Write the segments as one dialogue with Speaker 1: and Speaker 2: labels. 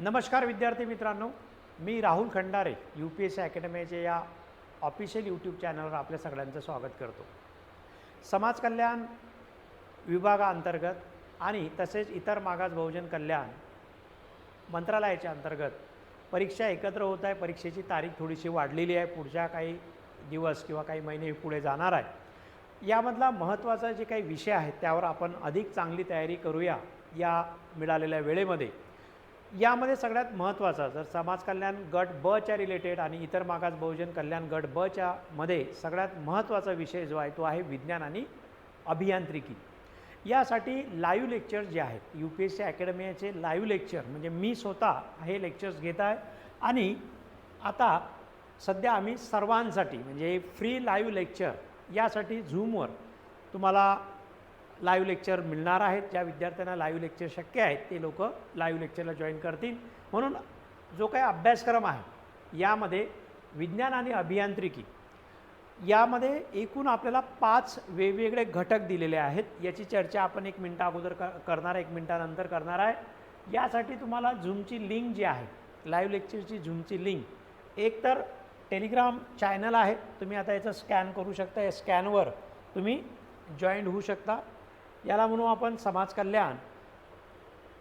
Speaker 1: नमस्कार विद्यार्थी मित्रांनो मी Rahul Khandare U P S C अकॅडमीच्या या ऑफिशियल यूट्यूब चॅनलवर आपल्या सगळ्यांचं स्वागत करतो. समाज कल्याण विभागाअंतर्गत आणि तसेच इतर मागास बहुजन कल्याण मंत्रालयाच्या अंतर्गत परीक्षा एकत्र होत आहे. परीक्षेची तारीख थोडीशी वाढलेली आहे. पुढच्या काही दिवस किंवा काही महिने पुढे जाणार आहे. यामधला महत्त्वाचा जे काही विषय आहेत त्यावर आपण अधिक चांगली तयारी करूया या मिळालेल्या वेळेमध्ये. यामध्ये सगळ्यात महत्त्वाचा जर समाज कल्याण गट बच्या रिलेटेड आणि इतर मागास बहुजन कल्याण गट बच्या मध्ये सगळ्यात महत्त्वाचा विषय जो आहे तो आहे विज्ञान आणि अभियांत्रिकी. यासाठी लाईव्ह लेक्चर्स जे आहेत यू पी एस सी अकॅडमीचे लाईव्ह लेक्चर म्हणजे मी स्वतः हे लेक्चर्स घेत आहे. आणि आता सध्या आम्ही सर्वांसाठी म्हणजे फ्री लाईव्ह लेक्चर यासाठी झूमवर तुम्हाला लाईव्ह लेक्चर मिळणार आहेत. ज्या विद्यार्थ्यांना लाईव्ह लेक्चर शक्य आहेत ते लोक लाईव्ह लेक्चरला जॉईन करतील. म्हणून जो काही अभ्यासक्रम आहे यामध्ये विज्ञान आणि अभियांत्रिकी यामध्ये एकूण आपल्याला पाच वेगवेगळे घटक दिलेले आहेत. याची चर्चा आपण एक मिनटा अगोदर क करणार आहे एक मिनटानंतर करणार आहे. यासाठी तुम्हाला झूमची लिंक जी आहे लाईव्ह लेक्चरची झूमची लिंक एक तर टेलिग्राम चॅनल आहे. तुम्ही आता याचं स्कॅन करू शकता. या स्कॅनवर तुम्ही जॉईंट होऊ शकता. याला म्हणू आपण समाज कल्याण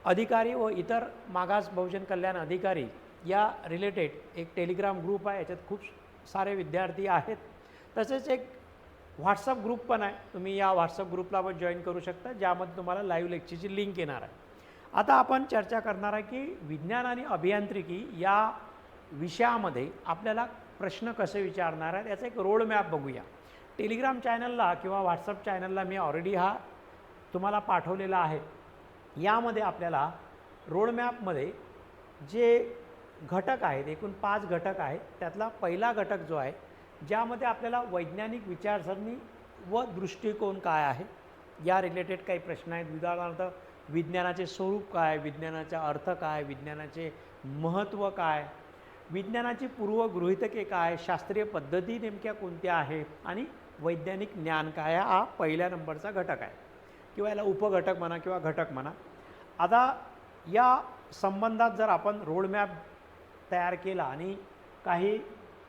Speaker 1: अधिकारी व इतर मागास बहुजन कल्याण अधिकारी या रिलेटेड एक टेलिग्राम ग्रुप आहे. याच्यात खूप सारे विद्यार्थी आहेत. तसेच एक व्हॉट्सअप ग्रुप पण आहे. तुम्ही या व्हॉट्सअप ग्रुपला पण जॉईन करू शकता ज्यामध्ये तुम्हाला लाईव्ह लेक्चरची लिंक येणार आहे. आता आपण चर्चा करणार आहे की विज्ञान आणि अभियांत्रिकी या विषयामध्ये आपल्याला प्रश्न कसे विचारणार आहेत याचा एक रोड मॅप बघूया टेलिग्राम चॅनलला किंवा व्हॉट्सअप चॅनलला मी ऑलरेडी हा तुम्हाला पाठवलेला आहे. यामध्ये आपल्याला रोडमॅपमध्ये जे घटक आहेत एकूण पाच घटक आहेत त्यातला पहिला घटक जो आहे ज्यामध्ये आपल्याला वैज्ञानिक विचारसरणी व दृष्टिकोन काय आहे या रिलेटेड काही प्रश्न आहेत. उदाहरणार्थ विज्ञानाचे स्वरूप काय विज्ञानाचा अर्थ काय विज्ञानाचे महत्त्व काय विज्ञानाची पूर्वगृहितके काय शास्त्रीय पद्धती नेमक्या कोणत्या आहेत आणि वैज्ञानिक ज्ञान काय हा पहिल्या नंबरचा घटक आहे. किंवा याला उपघटक म्हणा किंवा घटक म्हणा. आता या संबंधात जर आपण रोडमॅप तयार केला आणि काही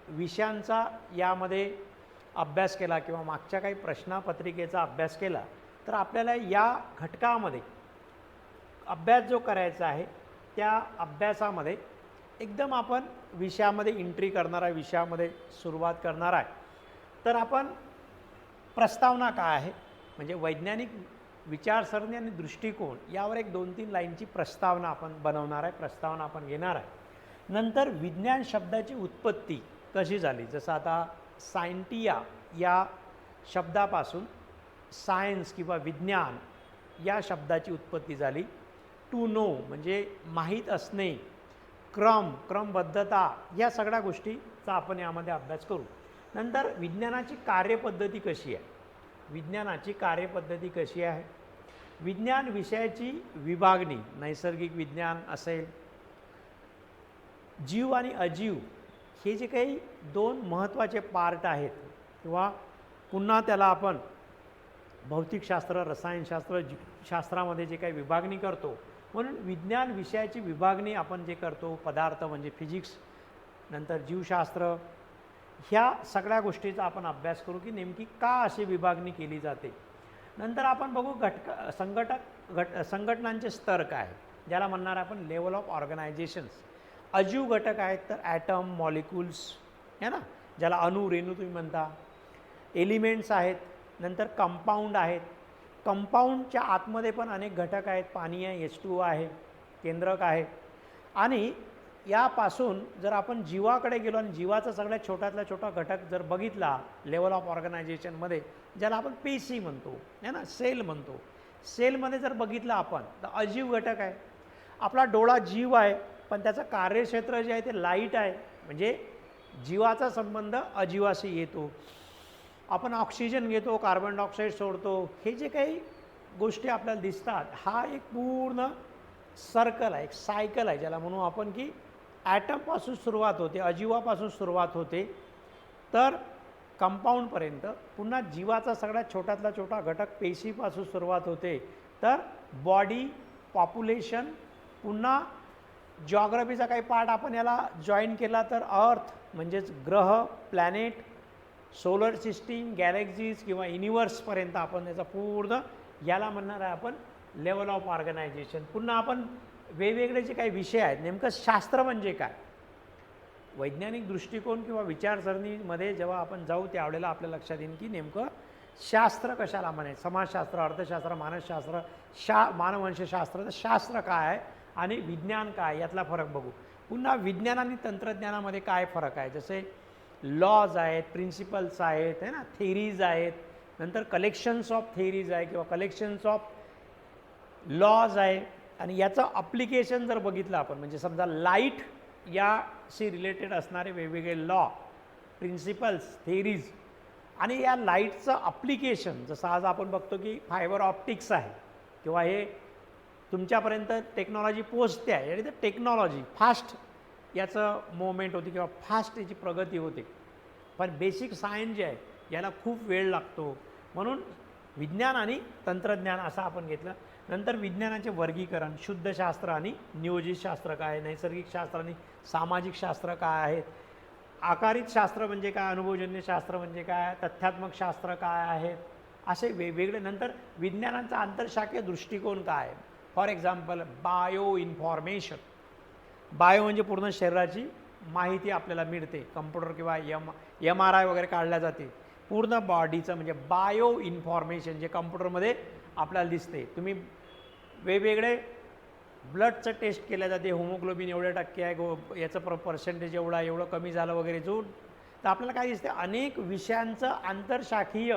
Speaker 1: विषयांचा यामध्ये अभ्यास केला किंवा मागच्या काही प्रश्नपत्रिकेचा अभ्यास केला तर आपल्याला या घटकामध्ये अभ्यास जो करायचा आहे त्या अभ्यासामध्ये एकदम आपण विषयामध्ये एंट्री करणार आहे विषयामध्ये सुरुवात करणार आहे. तर आपण प्रस्तावना काय आहे? म्हणजे वैज्ञानिक विचारसरणी आणि दृष्टिकोन यावर एक दोन तीन लाईनची प्रस्तावना आपण बनवणार आहे प्रस्तावना आपण घेणार आहे. नंतर विज्ञान शब्दाची उत्पत्ती कशी झाली? जसं आता सायंटिया या शब्दापासून सायन्स किंवा विज्ञान या शब्दाची उत्पत्ती झाली. टू नो म्हणजे माहीत असणे क्रम क्रमबद्धता या सगळ्या गोष्टीचा आपण यामध्ये अभ्यास करू. नंतर विज्ञानाची कार्यपद्धती कशी आहे? विज्ञानाची कार्यपद्धती कशी आहे? विज्ञान विषयाची विभागणी नैसर्गिक विज्ञान असेल जीव आणि अजीव हे जे काही दोन महत्त्वाचे पार्ट आहेत किंवा पुन्हा त्याला आपण भौतिकशास्त्र रसायनशास्त्र जी शास्त्रामध्ये जे काही विभागणी करतो म्हणून विज्ञान विषयाची विभागणी आपण जे करतो पदार्थ म्हणजे फिजिक्स नंतर जीवशास्त्र ह्या सगळ्या गोष्टीचा आपण अभ्यास करू की नेमकी का अशी विभागणी केली जाते. नंतर आपण बघू घटक संघटक घट संघटनांचे स्तर काय ज्याला म्हणणार आपण लेवल ऑफ ऑर्गनायझेशन्स अजीव घटक आहेत तर ॲटम मॉलिक्युल्स है ना? ज्याला अणु रेणू तुम्ही म्हणता. एलिमेंट्स आहेत नंतर कंपाऊंड आहेत. कंपाऊंडच्या आतमध्ये पण अनेक घटक आहेत. पाणी आहे एच टू आहे केंद्रक आहे. आणि यापासून जर आपण जीवाकडे गेलो आणि जीवाचा सगळ्यात छोट्यातला छोटा घटक जर बघितला लेवल ऑफ ऑर्गनायझेशनमध्ये ज्याला आपण पेशी म्हणतो है ना? सेल म्हणतो. सेलमध्ये जर बघितलं आपण तर अजीव घटक आहे. आपला डोळा जीव आहे पण त्याचं कार्यक्षेत्र जे आहे ते लाइट आहे. म्हणजे जीवाचा संबंध अजीवाशी येतो. आपण ऑक्सिजन घेतो कार्बन डायऑक्साईड सोडतो. हे जे काही गोष्टी आपल्याला दिसतात हा एक पूर्ण सर्कल आहे एक सायकल आहे ज्याला म्हणू आपण की ॲटमपासून सुरुवात होते अजीवापासून सुरुवात होते. तर कंपाऊंडपर्यंत पुन्हा जीवाचा सगळ्यात छोट्यातला छोटा घटक पेशीपासून सुरुवात होते. तर बॉडी पॉप्युलेशन पुन्हा जॉग्रफीचा काही पार्ट आपण याला जॉईन केला तर अर्थ म्हणजेच ग्रह प्लॅनेट सोलर सिस्टीम गॅलेक्झीज किंवा युनिवर्सपर्यंत आपण याचा पूर्ण याला म्हणणार आहे आपण लेवल ऑफ ऑर्गनायझेशन. पुन्हा आपण वेगवेगळे जे काही विषय आहेत नेमकं शास्त्र म्हणजे काय? वैज्ञानिक दृष्टिकोन किंवा विचारसरणीमध्ये जेव्हा आपण जाऊ त्यावेळेला आपल्या लक्षात येईल की नेमकं शास्त्र कशाला म्हणे? समाजशास्त्र अर्थशास्त्र मानसशास्त्र शा मानवंशशास्त्र तर शास्त्र काय आहे आणि विज्ञान काय यातला फरक बघू. पुन्हा विज्ञान आणि तंत्रज्ञानामध्ये काय फरक आहे? जसे लॉज आहेत प्रिन्सिपल्स आहेत है ना? थेरीज आहेत. नंतर कलेक्शन्स ऑफ थेरीज आहे किंवा कलेक्शन्स ऑफ लॉज आहे. आणि याचं अप्लिकेशन जर बघितलं आपण म्हणजे समजा लाइट याशी रिलेटेड असणारे वेगवेगळे लॉ प्रिन्सिपल्स थेरीज आणि या लाईटचं अप्लिकेशन जसं आज आपण बघतो की फायबर ऑप्टिक्स आहे किंवा हे तुमच्यापर्यंत टेक्नॉलॉजी पोचते आहे आणि ते टेक्नॉलॉजी फास्ट याचं मोमेंट होती किंवा फास्ट याची प्रगती होते. पण बेसिक सायन्स जे आहे याला खूप वेळ लागतो. म्हणून विज्ञान आणि तंत्रज्ञान असं आपण घेतलं. नंतर विज्ञानाचे वर्गीकरण शुद्धशास्त्र आणि नियोजित शास्त्र काय आहे नैसर्गिक शास्त्र आणि सामाजिक शास्त्र काय आहेत आकारित शास्त्र म्हणजे काय? अनुभवजन्य शास्त्र म्हणजे काय? तथ्यात्मक शास्त्र काय आहेत असे वेगवेगळे नंतर विज्ञानाचा आंतरशाखीय दृष्टिकोन काय आहे? For example bio information bio म्हणजे पूर्ण शरीराची माहिती आपल्याला मिळते. कम्प्युटर किंवा एम एम आर आय वगैरे काढल्या जाते. पूर्ण बॉडीचं म्हणजे बायो इन्फॉर्मेशन जे कम्प्युटरमध्ये आपल्याला दिसते. तुम्ही वेगवेगळे ब्लडचं टेस्ट केल्या जाते होमोग्लोबिन एवढ्या टक्के आहे गो याचं प्र पर्सेंटेज एवढा एवढं कमी झालं वगैरे जो तर आपल्याला काय दिसते अनेक विषयांचं आंतरशाखीय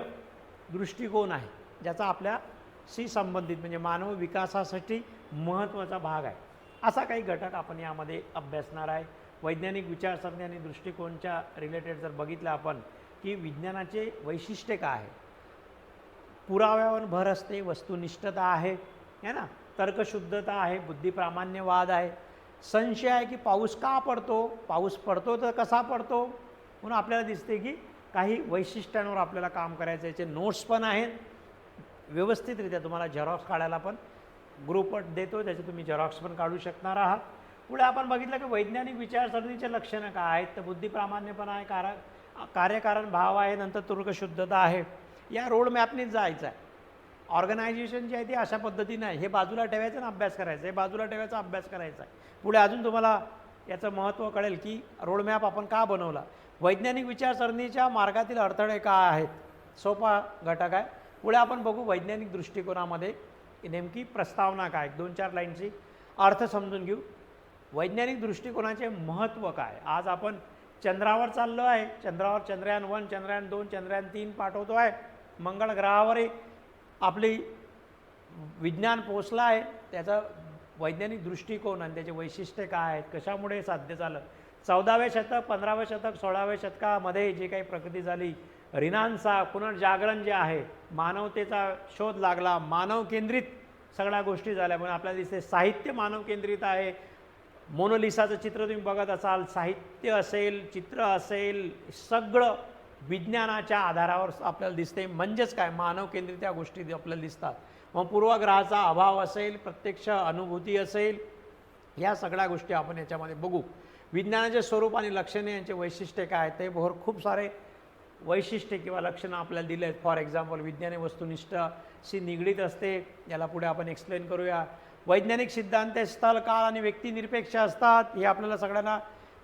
Speaker 1: दृष्टिकोन आहे ज्याचा आपल्याशी संबंधित म्हणजे मानव विकासासाठी महत्त्वाचा भाग आहे. असा काही घटक आपण यामध्ये अभ्यासणार आहे. वैज्ञानिक विचारसरणी आणि दृष्टिकोनच्या रिलेटेड जर बघितलं आपण की विज्ञानाचे वैशिष्ट्य काय आहे? पुराव्यावर भर असते वस्तुनिष्ठता आहे है ना? तर्कशुद्धता आहे बुद्धिप्रामाण्यवाद आहे. संशय आहे की पाऊस का पडतो? पाऊस पडतो तर कसा पडतो? म्हणून आपल्याला दिसते की काही वैशिष्ट्यांवर आपल्याला काम करायचं याचे नोट्स पण आहेत. व्यवस्थितरित्या तुम्हाला झेरॉक्स काढायला पण ग्रुपट देतो त्याचे तुम्ही झेरॉक्स पण काढू शकणार आहात. पुढे आपण बघितलं की वैज्ञानिक विचारसरणीचे लक्षणं काय आहेत? तर बुद्धिप्रामाण्यपणा आहे कारण कार्यकारण भाव आहे नंतर तुर्कशुद्धता आहे. या रोड मॅपनेच जायचं आहे. ऑर्गनायझेशन जे आहे ते अशा पद्धतीनं आहे. हे बाजूला ठेवायचं आणि अभ्यास करायचा. हे बाजूला ठेवायचा अभ्यास करायचा आहे. पुढे अजून तुम्हाला याचं महत्त्व कळेल की रोडमॅप आपण का बनवला? वैज्ञानिक विचारसरणीच्या मार्गातील अडथळे काय आहेत? सोपा घटक आहे. पुढे आपण बघू वैज्ञानिक दृष्टिकोनामध्ये नेमकी प्रस्तावना काय दोन चार लाईनची अर्थ समजून घेऊ. वैज्ञानिक दृष्टिकोनाचे महत्त्व काय आज आपण चंद्रावर चाललो आहे. चंद्रावर चंद्रयान वन चंद्रयान दोन चंद्रयान तीन पाठवतो आहे. मंगळ ग्रहावरही आपली विज्ञान पोचलं आहे. त्याचा वैज्ञानिक दृष्टिकोन आणि त्याचे वैशिष्ट्य काय आहेत कशामुळे साध्य झालं? चौदावे शतक पंधरावे शतक सोळाव्या शतकामध्ये जे काही प्रगती झाली रिनांसा पुनर्जागरण जे आहे मानवतेचा शोध लागला. मानव केंद्रित सगळ्या गोष्टी झाल्या. म्हणून आपल्याला दिसते साहित्य मानव केंद्रित आहे. मोनोलिसाचं चित्र तुम्ही बघत असाल साहित्य असेल चित्र असेल सगळं विज्ञानाच्या आधारावर आपल्याला दिसते म्हणजेच काय? मानव केंद्रित या गोष्टी आपल्याला दिसतात. मग पूर्वग्रहाचा अभाव असेल प्रत्यक्ष अनुभूती असेल या सगळ्या गोष्टी आपण याच्यामध्ये बघू. विज्ञानाचे स्वरूप आणि लक्षणे यांचे वैशिष्ट्य काय ते भर खूप सारे वैशिष्ट्ये किंवा लक्षणं आपल्याला दिले आहेत फॉर एक्झाम्पल विज्ञाने वस्तुनिष्ठ वस्तुनिष्ठशी निगडीत असते. याला पुढे आपण एक्सप्लेन करूया. वैज्ञानिक सिद्धांत हे स्थल काळ आणि व्यक्तिनिरपेक्ष असतात हे आपल्याला सगळ्यांना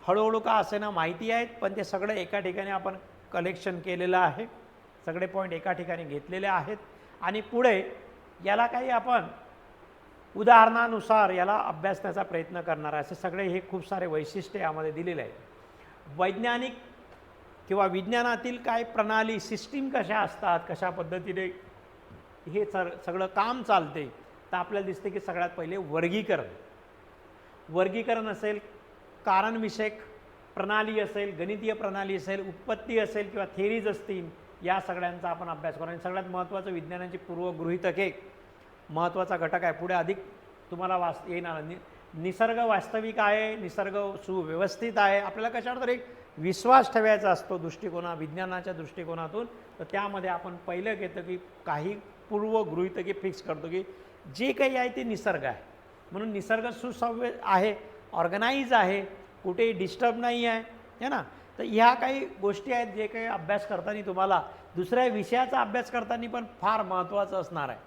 Speaker 1: हळूहळू का असेना माहिती आहेत पण ते सगळं एका ठिकाणी आपण कलेक्शन केलेलं आहे. सगळे पॉईंट एका ठिकाणी घेतलेले आहेत. आणि पुढे याला काही आपण उदाहरणानुसार याला अभ्यासण्याचा प्रयत्न करणार आहे. असे सगळे हे खूप सारे वैशिष्ट्य यामध्ये दिलेले आहेत. वैज्ञानिक किंवा विज्ञानातील काय प्रणाली सिस्टीम कशा असतात कशा पद्धतीने हे सर सगळं काम चालते तर आपल्याला दिसते की सगळ्यात पहिले वर्गीकरण. वर्गीकरण असेल कारणविषयक प्रणाली असेल गणितीय प्रणाली असेल उत्पत्ती असेल किंवा थेरीज असतील या सगळ्यांचा आपण अभ्यास करू. आणि सगळ्यात महत्त्वाचं विज्ञानाची पूर्वगृहितके महत्त्वाचा घटक आहे. पुढे अधिक तुम्हाला वाच येणार नि निसर्ग वास्तविक आहे निसर्ग सुव्यवस्थित आहे. आपल्याला कशावर तरी विश्वास ठेवायचा असतो दृष्टिकोना विज्ञानाच्या दृष्टिकोनातून. तर त्यामध्ये आपण पहिलं घेतं की काही पूर्वगृहितके फिक्स करतो की जे काही आहे ते निसर्ग आहे. म्हणून निसर्ग सुसव्य आहे ऑर्गनाईज आहे कुठेही डिस्टर्ब नाही आहे है ना? तर ह्या काही गोष्टी आहेत जे काही अभ्यास करताना तुम्हाला दुसऱ्या विषयाचा अभ्यास करताना पण फार महत्त्वाचं असणार आहे.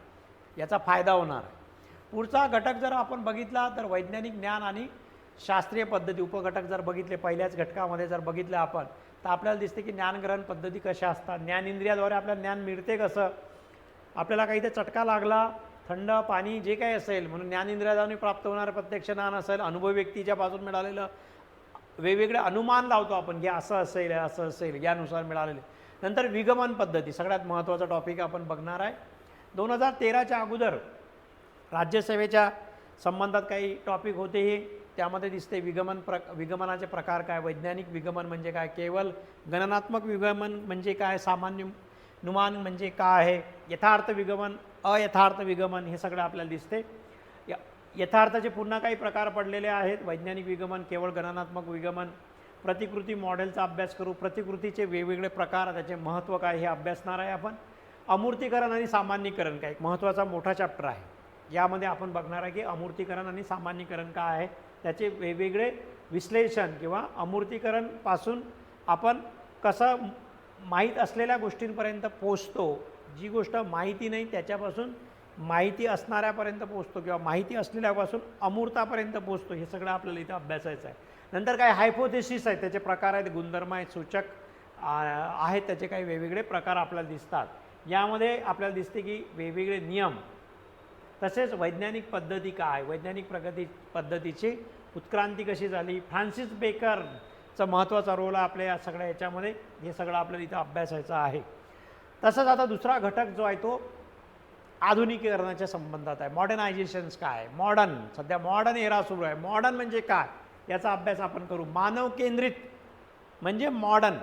Speaker 1: याचा फायदा होणार आहे. पुढचा घटक जर आपण बघितला तर वैज्ञानिक ज्ञान आणि शास्त्रीय पद्धती उपघटक जर बघितले पहिल्याच घटकामध्ये जर बघितलं आपण तर आपल्याला दिसते की ज्ञानग्रहण पद्धती कशा असतात? ज्ञानेंद्रियाद्वारे आपल्याला ज्ञान मिळते कसं? आपल्याला काही ते चटका लागला थंड पाणी जे काही असेल म्हणून ज्ञानेंद्रियाने प्राप्त होणारं प्रत्यक्ष ज्ञान असेल अनुभव व्यक्तीच्या पासून मिळालेलं वेगवेगळे अनुमान लावतो आपण की असं असेल असं असेल यानुसार मिळालेले. नंतर विगमन पद्धती सगळ्यात महत्त्वाचा टॉपिक आपण बघणार आहे. दोन हजार तेराच्या अगोदर राज्यसेवेच्या संबंधात काही टॉपिक होते हे त्यामध्ये दिसते विगमन प्र विगमनाचे प्रकार काय वैज्ञानिक विगमन म्हणजे काय केवळ गणनात्मक विगमन म्हणजे काय सामान्य नुमान म्हणजे काय आहे यथार्थ विगमन अयथार्थ विगमन हे सगळं आपल्याला दिसते. य यथार्थाचे पुन्हा काही प्रकार पडलेले आहेत. वैज्ञानिक विगमन केवळ गणनात्मक विगमन प्रतिकृती मॉडेलचा अभ्यास करू प्रतिकृतीचे वेगवेगळे प्रकार त्याचे महत्त्व काय हे अभ्यासणार आहे आपण. अमूर्तीकरण आणि सामान्यीकरण काय? एक महत्त्वाचा मोठा चॅप्टर आहे. यामध्ये आपण बघणार आहे की अमूर्तीकरण आणि सामान्यीकरण काय आहे? त्याचे वेगवेगळे विश्लेषण किंवा अमूर्तीकरणपासून आपण कसं माहीत असलेल्या गोष्टींपर्यंत पोचतो जी गोष्ट माहिती नाही त्याच्यापासून माहिती असणाऱ्यापर्यंत पोचतो किंवा माहिती असलेल्यापासून अमूर्तापर्यंत पोचतो हे सगळं आपल्याला इथं अभ्यासायचं आहे. नंतर काय हायपोथेसिस आहेत त्याचे प्रकार आहेत गुणधर्म आहेत सूचक आहेत त्याचे काही वेगवेगळे प्रकार आपल्याला दिसतात. यामध्ये आपल्याला दिसते की वेगवेगळे नियम तसेच वैज्ञानिक पद्धती काय? वैज्ञानिक प्रगती पद्धतीची उत्क्रांती कशी झाली? फ्रान्सिस बेकरचा महत्त्वाचा रोल आपल्या या सगळ्या याच्यामध्ये हे सगळं आपल्याला इथं अभ्यासायचं आहे. तसंच आता दुसरा घटक जो आहे तो आधुनिकीकरणाच्या संबंधात आहे. मॉडर्नायझेशन्स काय मॉडर्न सध्या मॉडर्न एरा सुरू आहे. मॉडर्न म्हणजे काय? याचा अभ्यास आपण करू. मानव केंद्रित म्हणजे मॉडर्न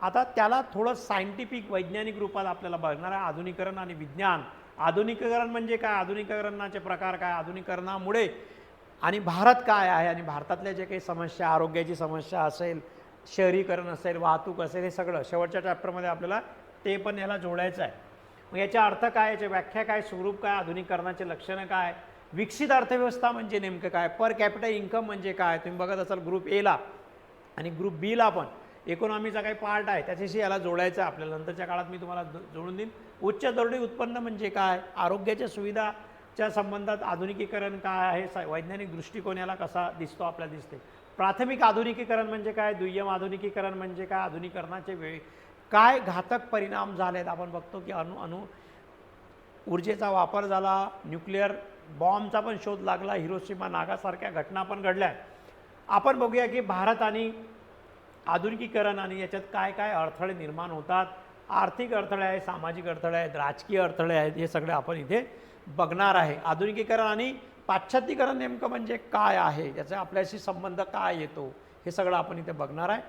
Speaker 1: आता त्याला थोडं सायंटिफिक वैज्ञानिक रूपात आपल्याला बघणार आहे. आधुनिकरण आणि विज्ञान. आधुनिकीकरण म्हणजे काय? आधुनिकीकरणाचे प्रकार काय? आधुनिकरणामुळे आणि भारत काय आहे? आणि भारतातल्या जे काही समस्या आरोग्याची समस्या असेल शहरीकरण असेल वाहतूक असेल हे सगळं शेवटच्या चॅप्टरमध्ये आपल्याला ते पण याला जोडायचं आहे. मग याचा अर्थ काय? याची व्याख्या काय? स्वरूप काय? आधुनिकरणाचे लक्षणं काय? विकसित अर्थव्यवस्था म्हणजे नेमकं काय? पर कॅपिटल इन्कम म्हणजे काय? तुम्ही बघत असाल ग्रुप एला आणि ग्रुप बीला पण इकॉनॉमीचा काही पार्ट आहे. त्याच्याशी याला जोडायचं आहे. आपल्याला नंतरच्या काळात मी तुम्हाला जोडून देईन. उच्च दर्डी उत्पन्न म्हणजे काय? आरोग्याच्या सुविधाच्या संबंधात आधुनिकीकरण काय आहे? सा- वैज्ञानिक दृष्टिकोन याला कसा दिसतो? आपल्याला दिसते. प्राथमिक आधुनिकीकरण म्हणजे काय? दुय्यम आधुनिकीकरण म्हणजे काय? आधुनिकरणाचे वे काय घातक परिणाम झालेत आपण बघतो की अणु अणु ऊर्जेचा वापर झाला न्यूक्लिअर बॉम्बचा पण शोध लागला हिरोशिमा नागासारख्या घटना पण घडल्या. आपण बघूया की भारत आणि आधुनिकीकरण आणि याच्यात काय काय अडथळे निर्माण होतात. आर्थिक अडथळे आहेत सामाजिक अडथळे आहेत राजकीय अडथळे आहेत हे सगळे आपण इथे बघणार आहे. आधुनिकीकरण आणि पाश्चात्यीकरण नेमकं म्हणजे काय आहे? याचा आपल्याशी संबंध काय येतो? हे सगळं आपण इथे बघणार आहे.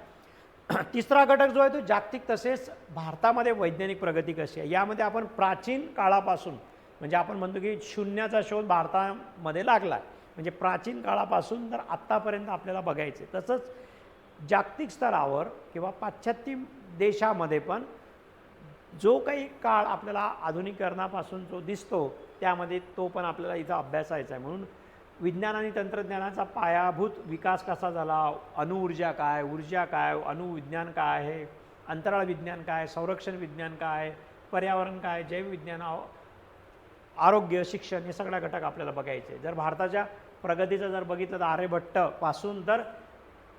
Speaker 1: तिसरा घटक जो आहे तो जागतिक तसेच भारतामध्ये वैज्ञानिक प्रगती कशी आहे? यामध्ये आपण प्राचीन काळापासून म्हणजे आपण म्हणतो की शून्याचा शोध भारतामध्ये लागला आहे म्हणजे प्राचीन काळापासून तर आत्तापर्यंत आपल्याला बघायचे. तसंच जागतिक स्तरावर किंवा पाश्चात्य देशामध्ये पण जो काही काळ आपल्याला आधुनिकरणापासून जो दिसतो त्यामध्ये तो पण आपल्याला इथं अभ्यासायचा आहे. म्हणून विज्ञान आणि तंत्रज्ञानाचा पायाभूत विकास कसा झाला? अणुऊर्जा काय? ऊर्जा काय? अणुविज्ञान काय आहे? अंतराळ विज्ञान काय? संरक्षण विज्ञान काय? पर्यावरण काय? जैवविज्ञान आरोग्य शिक्षण हे सगळ्या घटक आपल्याला बघायचे. जर भारताच्या प्रगतीचं जर बघितलं तर आर्यभट्टपासून तर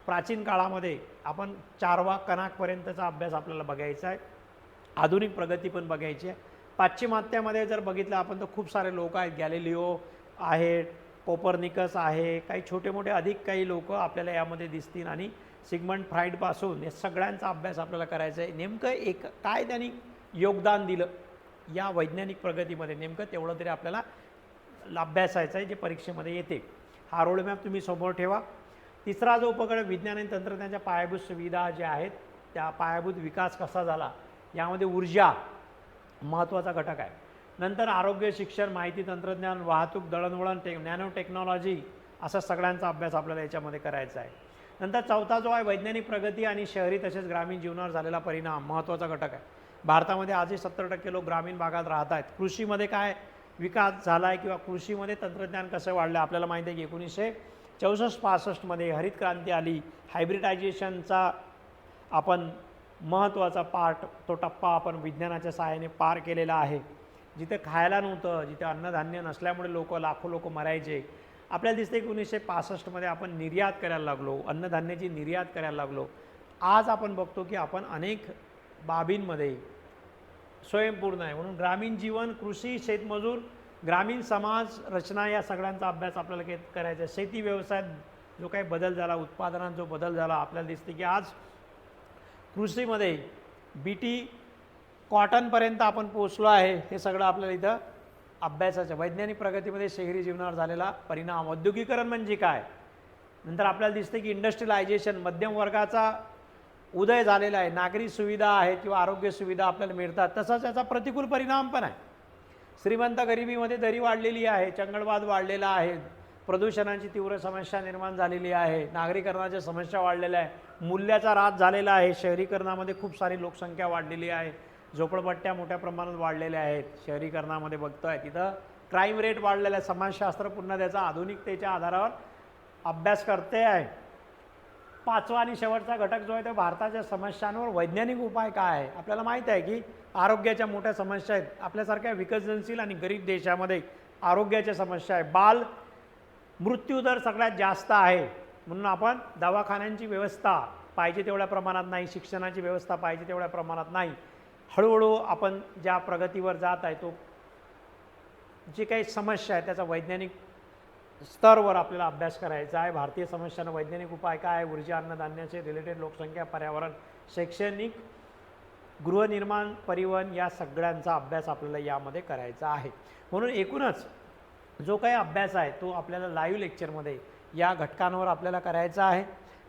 Speaker 1: प्राचीन काळामध्ये आपण चारवा कणाकपर्यंतचा अभ्यास आपल्याला बघायचा आहे. आधुनिक प्रगती पण बघायची आहे. पाश्चिमात्यामध्ये जर बघितलं आपण तर खूप सारे लोक आहेत. गॅलिलिओ आहेत कोपरनिकस आहे काही छोटे मोठे अधिक काही लोक आपल्याला यामध्ये दिसतील आणि सिगमंड फ्राईडपासून या सगळ्यांचा अभ्यास आपल्याला करायचा आहे. नेमकं एक काय त्यांनी योगदान दिलं या वैज्ञानिक प्रगतीमध्ये नेमकं तेवढं तरी आपल्याला अभ्यासायचं आहे जे परीक्षेमध्ये येते. हा रोडमॅप तुम्ही समोर ठेवा. तिसरा जो उपक्रम विज्ञान आणि तंत्रज्ञानाच्या पायाभूत सुविधा ज्या आहेत त्या पायाभूत विकास कसा झाला यामध्ये ऊर्जा महत्त्वाचा घटक आहे. नंतर आरोग्य शिक्षण माहिती तंत्रज्ञान वाहतूक दळणवळण टे नॅनो टेक्नॉलॉजी असा सगळ्यांचा अभ्यास आपल्याला याच्यामध्ये करायचा आहे. नंतर चौथा जो आहे वैज्ञानिक प्रगती आणि शहरी तसेच ग्रामीण जीवनावर झालेला परिणाम महत्त्वाचा घटक आहे. भारतामध्ये आजही सत्तर टक्के लोक ग्रामीण भागात राहत आहेत. कृषीमध्ये काय विकास झाला आहे किंवा कृषीमध्ये तंत्रज्ञान कसं वाढलं आपल्याला माहिती आहे की एकोणीसशे चौसष्ट पासष्टमध्ये हरित क्रांती आली. हायब्रिडायझेशनचा आपण महत्त्वाचा पार्ट तो टप्पा आपण विज्ञानाच्या सहाय्याने पार केलेला आहे. जिथे खायला नव्हतं जिथे अन्नधान्य नसल्यामुळे लोक लाखो लोक मरायचे. आपल्याला दिसते एकोणीसशे पासष्टमध्ये आपण निर्यात करायला लागलो अन्नधान्याची निर्यात करायला लागलो. आज आपण बघतो की आपण अनेक बाबींमध्ये स्वयंपूर्ण आहे. म्हणून ग्रामीण जीवन कृषी शेतमजूर ग्रामीण समाज रचना या सगळ्यांचा अभ्यास आपल्याला के करायचा आहे. शेती व्यवसायात जो काही बदल झाला उत्पादनात जो बदल झाला आपल्याला दिसते की आज कृषीमध्ये बी टी कॉटनपर्यंत आपण पोचलो आहे हे सगळं आपल्याला इथं अभ्यासाचं वैज्ञानिक प्रगतीमध्ये शहरी जीवनावर झालेला परिणाम. औद्योगिकरण म्हणजे काय? नंतर आपल्याला दिसते की इंडस्ट्रियलायझेशन मध्यम वर्गाचा उदय झालेला आहे. नागरी सुविधा आहेत किंवा आरोग्य सुविधा आपल्याला मिळतात तसाच याचा प्रतिकूल परिणाम पण आहे. श्रीमंत गरिबीमध्ये दरी वाढलेली आहे चंगळवाद वाढलेला आहे प्रदूषणाची तीव्र समस्या निर्माण झालेली आहे नागरीकरणाच्या समस्या वाढलेल्या आहे मूल्याचा राज झालेला आहे शहरीकरणामध्ये खूप सारी लोकसंख्या वाढलेली आहे. झोपडपट्ट्या मोठ्या प्रमाणात वाढलेल्या आहेत. शहरीकरणामध्ये बघतोय. तिथं क्राईम रेट वाढलेला आहे. समाजशास्त्र पुन्हा त्याचा आधुनिकतेच्या आधारावर अभ्यास करते आहे. पाचवा आणि शेवटचा घटक जो आहे तो भारताच्या समस्यांवर वैज्ञानिक उपाय काय आहे? आपल्याला माहीत आहे की आरोग्याच्या मोठ्या समस्या आहेत. आपल्यासारख्या विकसनशील आणि गरीब देशामध्ये आरोग्याच्या समस्या आहे बाल मृत्यूदर सगळ्यात जास्त आहे. म्हणून आपण दवाखान्यांची व्यवस्था पाहिजे तेवढ्या प्रमाणात नाही. शिक्षणाची व्यवस्था पाहिजे तेवढ्या प्रमाणात नाही. हळूहळू आपण ज्या प्रगतीवर जात आहे तो जी काही समस्या आहे त्याचा वैज्ञानिक स्तरवर आपल्याला अभ्यास करायचा आहे. भारतीय समस्यांना वैज्ञानिक उपाय काय आहे? ऊर्जा अन्नधान्याचे रिलेटेड लोकसंख्या पर्यावरण शैक्षणिक गृहनिर्माण परिवहन या सगळ्यांचा अभ्यास आपल्याला यामध्ये करायचा आहे. म्हणून एकूणच जो काही अभ्यास आहे तो आपल्याला लाईव्ह लेक्चरमध्ये या घटकांवर आपल्याला करायचा आहे.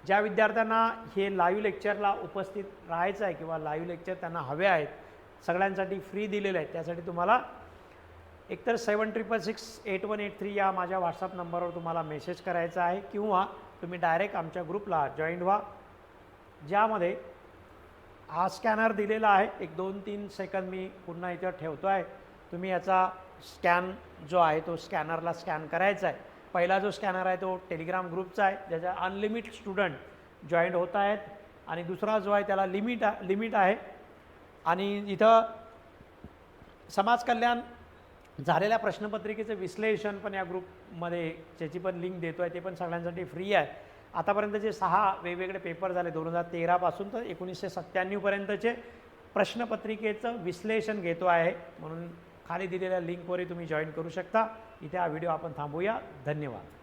Speaker 1: ज्या विद्यार्थ्यांना हे लाईव्ह लेक्चरला उपस्थित राहायचं आहे किंवा लाईव्ह लेक्चर त्यांना हवे आहेत सगळ्यांसाठी फ्री दिलेले आहेत त्यासाठी तुम्हाला एकतर seven triple six eight one eight three या माझ्या व्हॉट्सअप नंबरवर तुम्हाला मेसेज करायचा आहे किंवा तुम्ही डायरेक्ट आमच्या ग्रुपला जॉईन व्हा. ज्यामध्ये हा स्कॅनर दिलेला आहे. एक दोन तीन सेकंद मी पुन्हा इथं ठेवतो आहे तुम्ही याचा स्कॅन जो आहे तो स्कॅनरला स्कॅन करायचा आहे. पहिला जो स्कॅनर आहे तो टेलिग्राम ग्रुपचा आहे ज्याच्या अनलिमिट स्टुडंट जॉईंट होत आहेत. आणि दुसरा जो आहे त्याला लिमिट लिमिट आहे. आणि इथं समाज कल्याण झालेल्या प्रश्नपत्रिकेचं विश्लेषण पण या ग्रुपमध्ये ज्याची पण लिंक देतो आहे ते पण सगळ्यांसाठी फ्री आहे. आतापर्यंतचे सहा वेगवेगळे पेपर झाले दोन हजार तेरापासून तर एकोणीसशे सत्त्याण्णवपर्यंतचे प्रश्नपत्रिकेचं विश्लेषण घेतो आहे. म्हणून खाली दिलेल्या लिंकवरही तुम्ही जॉईन करू शकता. इथे हा व्हिडिओ आपण थांबूया. धन्यवाद.